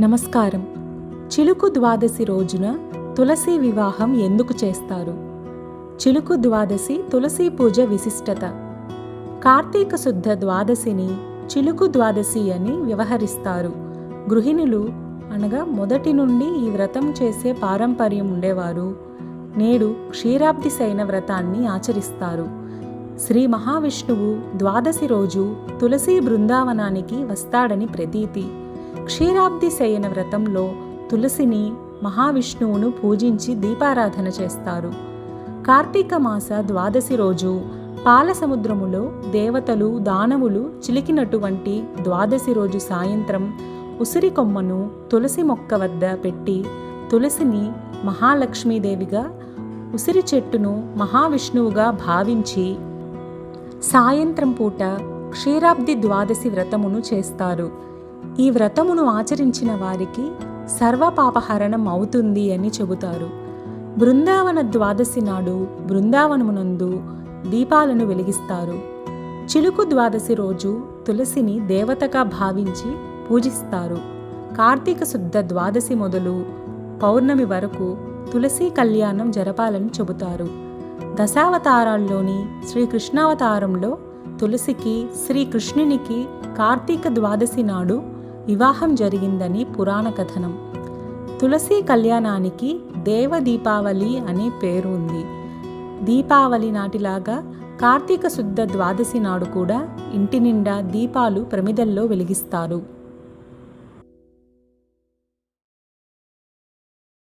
నమస్కారం. చిలుకు ద్వాదశి రోజున తులసి వివాహం ఎందుకు చేస్తారు? చిలుకు ద్వాదశి తులసి పూజ విశిష్టత. కార్తీక శుద్ధ ద్వాదశిని చిలుకు ద్వాదశి అని వ్యవహరిస్తారు. గృహిణులు అనగా మొదటి నుండి ఈ వ్రతం చేసే పారంపర్యం ఉండేవారు. నేడు క్షీరాబ్ది సైన వ్రతాన్ని ఆచరిస్తారు. శ్రీ మహావిష్ణువు ద్వాదశి రోజు తులసి బృందావనానికి వస్తాడని ప్రతీతి. క్షీరాబ్ది శయన వ్రతంలో తులసిని మహావిష్ణువును పూజించి దీపారాధన చేస్తారు. కార్తీక మాస ద్వాదశి రోజు పాలసముద్రములో దేవతలు దానవులు చిలికినటువంటి ద్వాదశి రోజు సాయంత్రం ఉసిరి కొమ్మను తులసి మొక్క వద్ద పెట్టి తులసిని మహాలక్ష్మీదేవిగా ఉసిరి చెట్టును మహావిష్ణువుగా భావించి సాయంత్రం పూట క్షీరాబ్ది ద్వాదశి వ్రతమును చేస్తారు. ఈ వ్రతమును ఆచరించిన వారికి సర్వపాపహరణం అవుతుంది అని చెబుతారు. బృందావన ద్వాదశి నాడు బృందావనమునందు దీపాలను వెలిగిస్తారు. చిలుకు ద్వాదశి రోజు తులసిని దేవతగా భావించి పూజిస్తారు. కార్తీక శుద్ధ ద్వాదశి మొదలు పౌర్ణమి వరకు తులసి కళ్యాణం జరపాలని చెబుతారు. దశావతారాల్లోని శ్రీకృష్ణావతారంలో తులసికి శ్రీకృష్ణునికి కార్తీక ద్వాదశి నాడు వివాహం జరిగిందని పురాణ కథనం. తులసి కళ్యాణానికి దేవ దీపావళి అనే పేరు ఉంది. దీపావళి నాటిలాగా కార్తీక శుద్ధ ద్వాదశి నాడు కూడా ఇంటి నిండా దీపాలు ప్రమిదల్లో వెలిగిస్తారు.